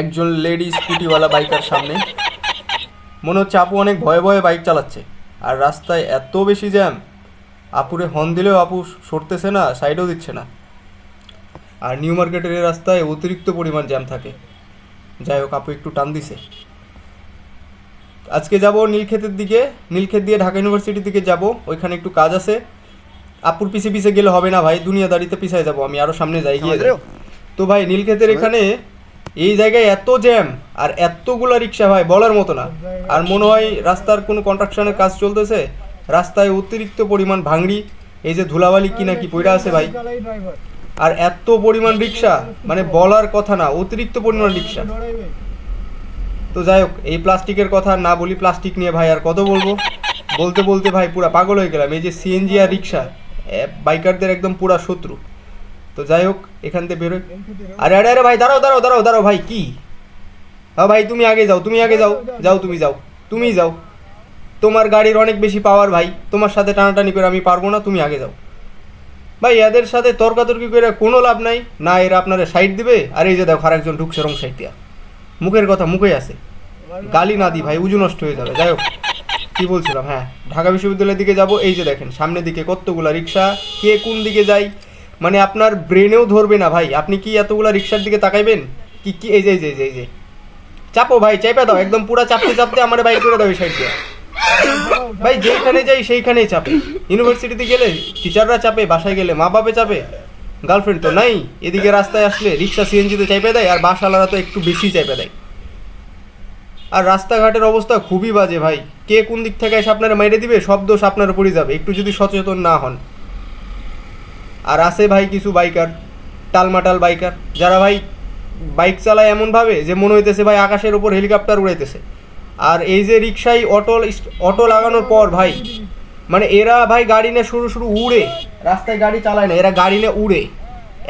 একজন lady স্কুটিওয়ালা biker সামনে। মনে হচ্ছে আপু অনেক ভয়ে ভয়ে বাইক চালাচ্ছে। আর রাস্তায় এত বেশি জ্যাম আপুরে হর্ন দিলেও আপু সরতেছে না সাইডও দিচ্ছে না। আর নিউ মার্কেটের এই রাস্তায় অতিরিক্ত পরিমাণ জ্যাম থাকে। যাই হোক আপু একটু টান দিছে। আজকে যাব নীলক্ষেতের দিকে নীলক্ষেত দিয়ে ঢাকা ইউনিভার্সিটির দিকে যাব। ওইখানে একটু কাজ আছে। আপুর পিছে পিছে গেলে হবে না ভাই দুনিয়া দুনিয়াদারিতে পিছায় যাব আমি আরও সামনে যাই গিয়ে। তো ভাই নীলক্ষেতের এখানে এই জায়গায় এত জ্যাম আর এতগুলা রিক্সা ভাই, বলার মতো না। আর মনে হয় রাস্তার কোনো কন্ট্রাকশনের কাজ চলতেছে, রাস্তায় অতিরিক্ত পরিমাণ ভাঙড়ি, এই যে ধুলাবালি কি না কি পইরা আছে ভাই। আর এত পরিমাণ রিক্সা মানে বলার কথা না, অতিরিক্ত পরিমাণ রিক্সা তো যাই হোক, এই প্লাস্টিকের কথা না বলি, প্লাস্টিক নিয়ে ভাই আর কত বলব? বলতে বলতে ভাই পুরা পাগল হয়ে গেলাম। এই যে সিএনজি আর রিক্সা বাইকারদের একদম পুরা শত্রু। তো যাই হোক, এখান থেকে বেরোয় আরে আরে আরে ভাই, দাঁড়াও দাঁড়াও দাঁড়াও দাঁড়াও ভাই, কি? হ্যাঁ ভাই, তুমি আগে যাও, তুমি আগে যাও যাও তুমি যাও তুমি যাও। তোমার গাড়ির অনেক বেশি পাওয়ার ভাই, তোমার সাথে টানাটানি করে আমি পারব না, তুমি আগে যাও। ভাই, এদের সাথে তর্কাতর্কি করে কোনো লাভ নাই। না, এরা আপনারা সাইড দিবে, আর এই যে দেখো আরেকজন ঢুকছে রং সাইড দিয়া। মুখের কথা মুখে আছে। গালি না দি ভাই, উজু নষ্ট হয়ে যাবে। যাই হোক, কি বলছিলাম? হ্যাঁ ঢাকা বিশ্ববিদ্যালয়ের দিকে যাব। এই যে দেখেন, সামনের দিকে কতগুলা রিক্সা, কে কোন দিকে যায় মানে আপনার ব্রেনেও ধরবে না ভাই। আপনি কি এতগুলা রিক্সার দিকে তাকাইবেন? কি কি এই যে এই যে এই যে, চাপো ভাই চাপে দাও। একদম পুরা চাপতে চাপতে আমার বাইক করে দাও এই সাইড দিয়ে। ভাই যেখানে যাই সেইখানেই চাপে। ইউনিভার্সিটিতে গেলে টিচাররা চাপে বাসায় গেলে মা বাপে চাপে। গার্লফ্রেন্ড তো নাই। এদিকে রাস্তায় আসলে রিক্সা সিএনজিতে চাইপে দেয় আর বাসালারা তো একটু বেশি চাইপে দেয়। আর রাস্তাঘাটের অবস্থা খুবই বাজে ভাই। কে কোন দিক থেকে এসে আপনারা মেরে দিবে সব দোষ আপনার উপরই যাবে। একটু যদি সচেতন না হন। আর আছে ভাই কিছু বাইকার টালমাটাল বাইকার যারা ভাই বাইক চালায় এমনভাবে যে মনে হইতেছে ভাই আকাশের উপর হেলিকপ্টার উড়াইতেছে। আর এই যে রিক্সায় অটো অটো লাগানোর পর ভাই মানে এরা ভাই গাড়ি নিয়ে শুরু শুরু উড়ে, রাস্তায় গাড়ি চালায় না, এরা গাড়ি নিয়ে উড়ে।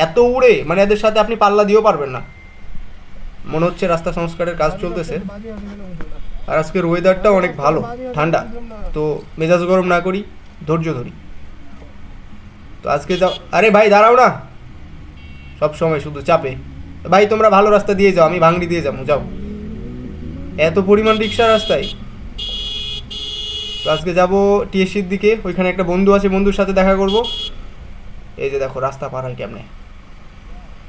এত উড়ে মানে এদের সাথে আপনি পাল্লা দিয়েও পারবেন না। মনে হচ্ছে রাস্তা সংস্কারের কাজ চলতেছে। আর আজকের ওয়েদারটা অনেক ভালো, ঠান্ডা। তো মেজাজ গরম না করি, ধৈর্য ধরি। তো আজকে যাও। আরে ভাই, দাঁড়াও না। সব সময় শুধু চাপে। ভাই, তোমরা ভালো রাস্তা দিয়ে যাও, আমি ভাঙড়ি দিয়ে যাব, যাও। এত পরিমাণ রিক্সা রাস্তায়। তো আজকে যাব টিএসসির দিকে, ওইখানে একটা বন্ধু আছে, বন্ধুর সাথে দেখা করব। এই যে দেখো, রাস্তা পার হয় কেমনে।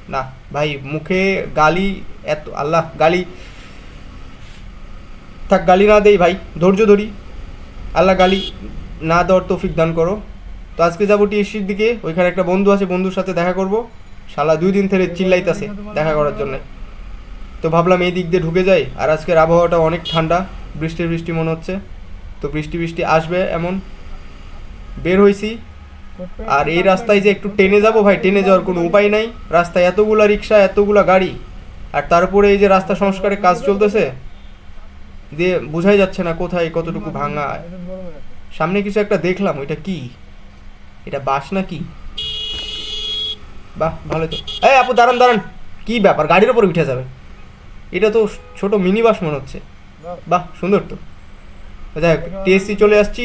না, ভাই, মুখে গালি, এত, আল্লাহ, গালি। থাক, গালি না দেই ভাই, ধৈর্য ধরি। আল্লাহ গালি না দেওয়ার তৌফিক দান করো। তো আজকে যাব টিএসসির দিকে, ওইখানে একটা বন্ধু আছে, বন্ধুর সাথে দেখা করব। শালা দুই দিন থেকে চিল্লাইতাছে দেখা করার জন্য। তো ভাবলাম এই দিক দিয়ে ঢুকে যাই, আর আজকের আবহাওয়াটা অনেক ঠান্ডা, বৃষ্টি বৃষ্টি মনে হচ্ছে। তো বৃষ্টি বৃষ্টি আসবে এমন। বের হয়েছি আর এই রাস্তায় যে একটু টেনে যাব ভাই, টেনে যাওয়ার কোনো উপায় নাই। রাস্তায় এতগুলা রিক্সা, এতগুলা গাড়ি, আর তারপরে এই যে রাস্তা সংস্কারের কাজ চলতেছে দিয়ে বোঝাই যাচ্ছে না কোথায় কতটুকু ভাঙা। সামনে কিছু একটা দেখলাম, ওইটা কি? এটা বাস না কি বাহ ভালো তো। এই আপু দাঁড়ান দাঁড়ান। কি ব্যাপার? গাড়ির ওপর উঠে যাবে। এটা তো ছোট মিনি বাস মনে হচ্ছে। বাহ সুন্দর তো। যাই হোক টিএসসি চলে আসছি।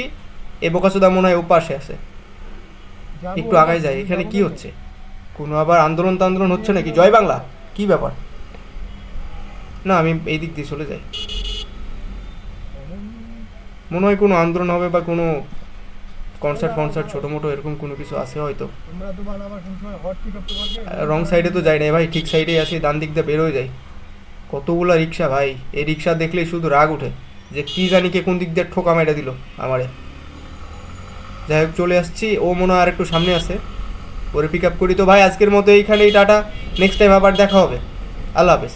এ বোকাচোদা মনে হয় ওপাশে আছে। একটু আগায় যাই। এখানে কি হচ্ছে? কোনো আবার আন্দোলন টান্দোলন হচ্ছে নাকি? জয় বাংলা। কি ব্যাপার? না আমি এই দিক দিয়ে চলে যাই। মনে হয় কোনো আন্দোলন হবে বা কোনো কনসার্ট ফনসার্ট ছোটো মোটো এরকম কোনো কিছু আছে হয়তো? রং সাইডে তো যাই না ভাই ঠিক সাইডেই আসি ডান দিক দিয়ে বেরোয় যাই। কতগুলা রিক্সা ভাই এই রিক্সা দেখলেই শুধু রাগ উঠে যে কী জানি কে কোন দিক দিয়ে ঠোকা মেরে দিল আমারে। যাই হোক চলে আসছি ও মনে হয় আর একটু সামনে আছে। ওরে পিক আপ করি তো ভাই আজকের মতো এইখানেই টাটা। নেক্সট টাইম আবার দেখা হবে। আল্লাহ হাফেজ।